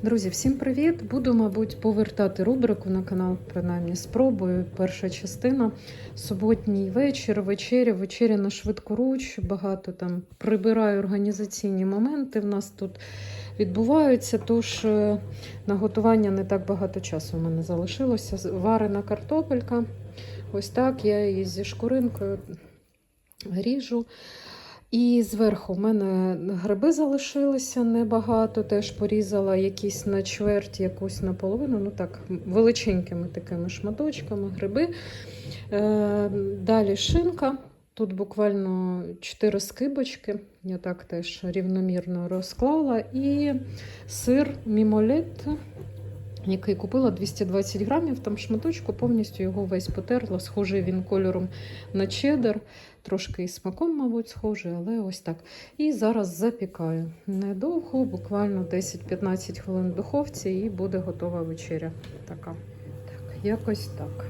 Друзі, всім привіт! Буду, мабуть, повертати рубрику на канал, принаймні спробую. Перша частина. Суботній вечір, вечеря, вечеря на швидкоруч. Багато там прибираю організаційні моменти. В нас тут відбуваються. Тож е, на готування не так багато часу в мене залишилося. Варена картопелька. Ось так я її зі шкуринкою ріжу. І зверху в мене гриби залишилися небагато. Теж порізала якісь на чверть, якусь наполовину. Ну так, величенькими такими шматочками гриби. Е, далі шинка. Тут буквально 4 скибочки. Я так теж рівномірно розклала. І сир мімолет, який купила 220 грамів. Там шматочку, повністю його весь потерла. Схожий він кольором на чеддер. Трошки і смаком, мабуть, схожий, але ось так. І зараз запікаю. Недовго, буквально 10-15 хвилин в духовці, і буде готова вечеря. Така. Так, якось так.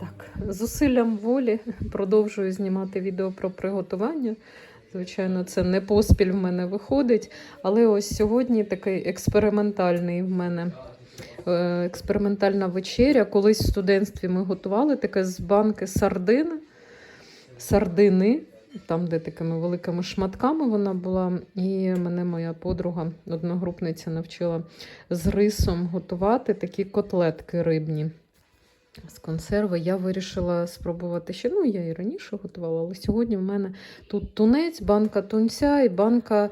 Так, зусиллям волі продовжую знімати відео про приготування. Звичайно, це не поспіль в мене виходить. Але ось сьогодні такий експериментальний в мене е, експериментальна вечеря. Колись в студентстві ми готували таке з банки сардин, сардини, там, де такими великими шматками вона була. І мене моя подруга, одногрупниця, навчила з рисом готувати такі котлетки рибні. З консерви я вирішила спробувати ще. Ну, я і раніше готувала, але сьогодні в мене тут тунець, банка тунця і банка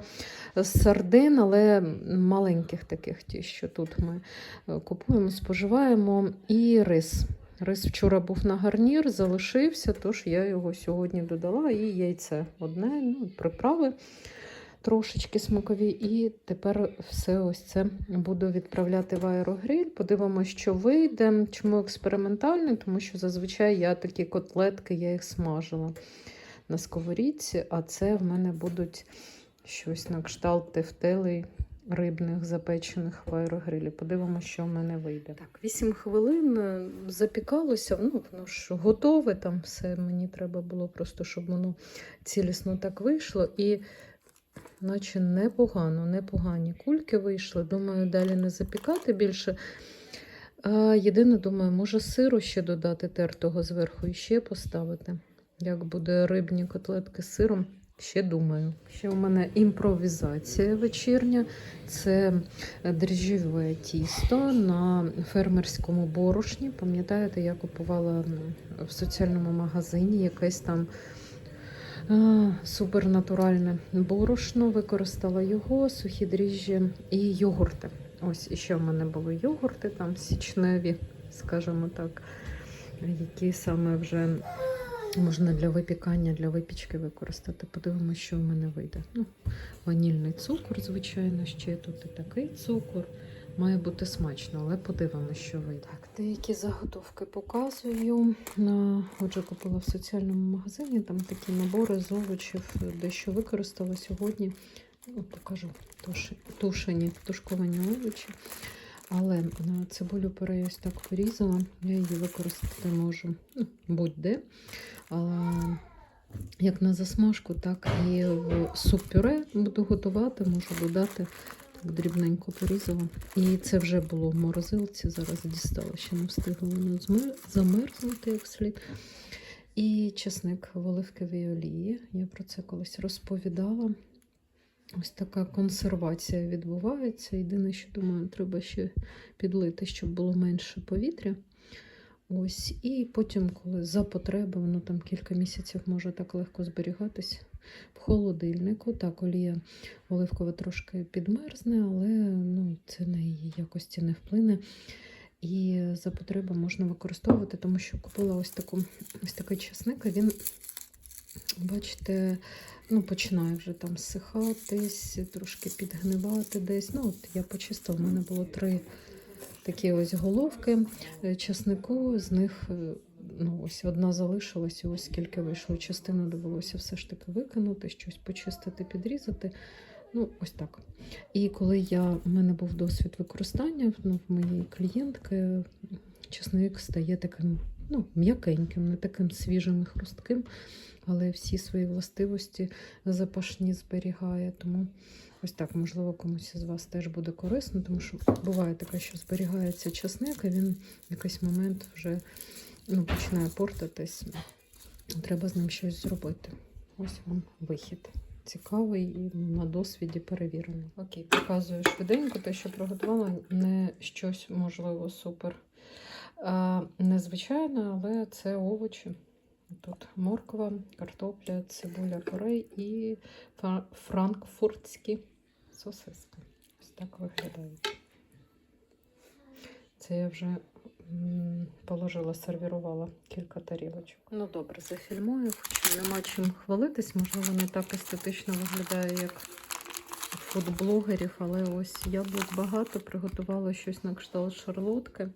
сардин, але маленьких таких, ті, що тут ми е, купуємо, споживаємо, і рис. Рис вчора був на гарнір, залишився, тож я його сьогодні додала. І яйце одне, ну, приправи трошечки смакові. І тепер все ось це буду відправляти в аерогриль. Подивимося, що вийде. Чому експериментальний? Тому що зазвичай я такі котлетки, я їх смажила на сковорідці, а це в мене будуть щось на кшталт тефтелей рибних запечених в аерогрилі. Подивимося, що в мене вийде. Так, 8 хвилин е, запікалося, ну воно ж готове там все. Мені треба було просто, щоб воно цілісно так вийшло. І наче непогано, непогані кульки вийшли. Думаю, далі не запікати більше. Єдине, думаю, може сиру ще додати тертого зверху і ще поставити. Як буде рибні котлетки з сиром, ще думаю. Ще у мене імпровізація вечірня. Це дріжджове тісто на фермерському борошні. Пам'ятаєте, я купувала в соціальному магазині якесь там супернатуральне борошно. Використала його, сухі дріжджі і йогурти. Ось іще в мене були йогурти, там січневі, скажімо так, які саме вже можна для випікання, для випічки використати. Подивимося, що в мене вийде. Ну, ванільний цукор, звичайно, ще тут і такий цукор. Має бути смачно, але подивимося, що вийде. Так, деякі заготовки показую. На, отже, купила в соціальному магазині там такі набори з овочів, дещо використала сьогодні. Ну, покажу туш, тушені, тушковані овочі. Але е, цибулю пюре я ось так порізала. Я її використати можу ну, будь-де. Як на засмажку, так і в суп-пюре буду готувати, можу додати. Так дрібненько порізала. І це вже було в морозилці. Зараз дістала, ще не встигла воно замерзнути як слід. І чесник в оливковій олії. Я про це колись розповідала. Ось така консервація відбувається. Єдине, що думаю, треба ще підлити, щоб було менше повітря. Ось, і потім, коли за потреби, воно там кілька місяців може так легко зберігатись в холодильнику. Так, олія оливкова трошки підмерзне, але ну, це на її якості не вплине. І за потреби можна використовувати, тому що купила ось таку ось такий часник, а він, бачите, ну, починає вже там сихатись, трошки підгнивати десь. Ну, от я почистила, в мене було три такі ось головки е, часнику, з них е, ну, ось одна залишилась, ось скільки вийшло. Частину довелося все ж таки викинути, щось почистити, підрізати. Ну, ось так. І коли я, в мене був досвід використання ну, в моєї клієнтки, чесник стає таким ну, м'якеньким, не таким свіжим і хрустким, але всі свої властивості запашні зберігає. Тому ось так, можливо, комусь із вас теж буде корисно, тому що буває таке, що зберігається часник, і він в якийсь момент вже ну, починає портатись. Треба з ним щось зробити. Ось вам вихід. Цікавий і на досвіді перевірений. Окей, показую швиденько те, що приготувала не щось, можливо, супер а, незвичайне, але це овочі. Тут морква, картопля, цибуля, порей і франкфуртські сосиски. Ось так виглядають. Це я вже положила, сервірувала кілька тарілочок. Ну добре, зафільмую, хоч нема чим хвалитись, можливо, не так естетично виглядає, як фудблогерів, але ось яблук багато, приготувала щось на кшталт шарлотки.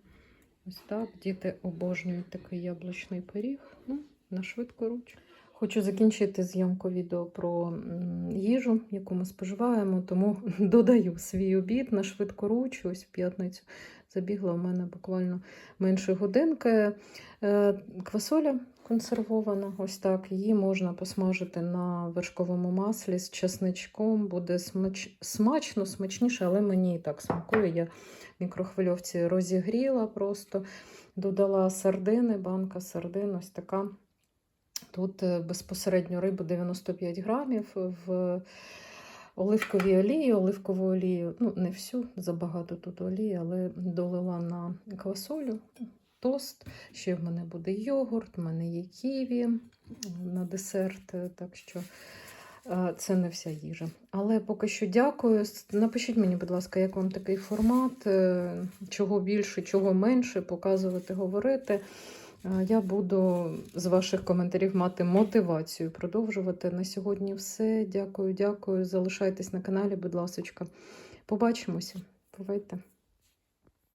Ось так. Діти обожнюють такий яблучний пиріг. Ну, на швидку руч. Хочу закінчити зйомку відео про їжу, яку ми споживаємо, тому додаю свій обід на швидку руч. Ось в п'ятницю забігла у мене буквально менше годинки. Е, Квасоля консервована, ось так. Її можна посмажити на вершковому маслі з чесничком. Буде смач... смачно, смачніше, але мені і так смакує. Я в мікрохвильовці розігріла просто, додала сардини, банка сардин, ось така. Тут е, безпосередньо рибу 95 грамів в оливковій олії, оливкову олію, ну не всю, забагато тут олії, але долила на квасолю, тост. Ще в мене буде йогурт, в мене є ківі на десерт, е, так що е, це не вся їжа. Але поки що дякую. Напишіть мені, будь ласка, як вам такий формат, е, чого більше, чого менше, показувати, говорити. Я буду з ваших коментарів мати мотивацію продовжувати. На сьогодні все. Дякую, дякую. Залишайтесь на каналі, будь ласка. Побачимося. Бувайте.